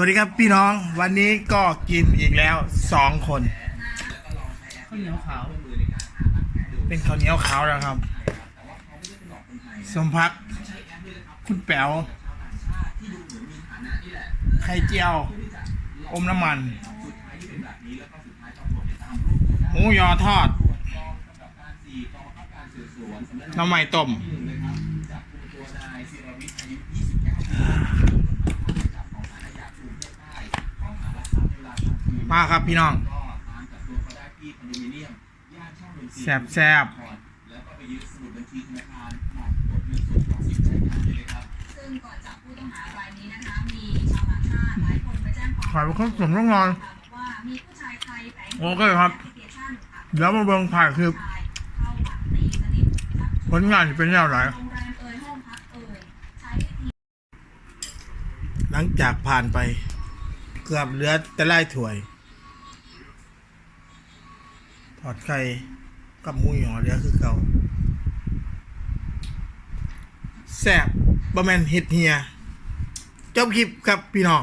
วัสดีครับพี่น้องวันนี้ก็กินอีกแล้วสองคนข้าวเหนียวขาวเป็นข้าวเหนียวขาวแล้วครับ สมพัก คุณแป๋วไข่เจียว อมน้ำมันหมูยอทอดน้ำใหม่ต้ม มาครับพี่น้องแซบแซบซึ่งก่อนจับผู้ต้องหารายนี้นะคะมีชาวต่างชาติหลายคนไปแจ้งความขายไปข้าวสมต้องนอนว่ามีผู้ชายไทยแฝงโอเคครับแอปพลิเคชันค่ะเดี๋ยวมาเบิ่งถ่ายคลิปชายเข้ามาตีสนิทชักชผวนลงานจะเป็นแนวไหนโรงแรมเอ่ยห้องพักเอ่ยใช้วิธีหลังจากผ่านไป เกือบเหลือแต่ไล่ถ้วยถ อดไข่กับมูหยอเหลือคือเก่าแซ่บบะแมนเฮ็ดเฮีย จบคลิปครับพี่น้อง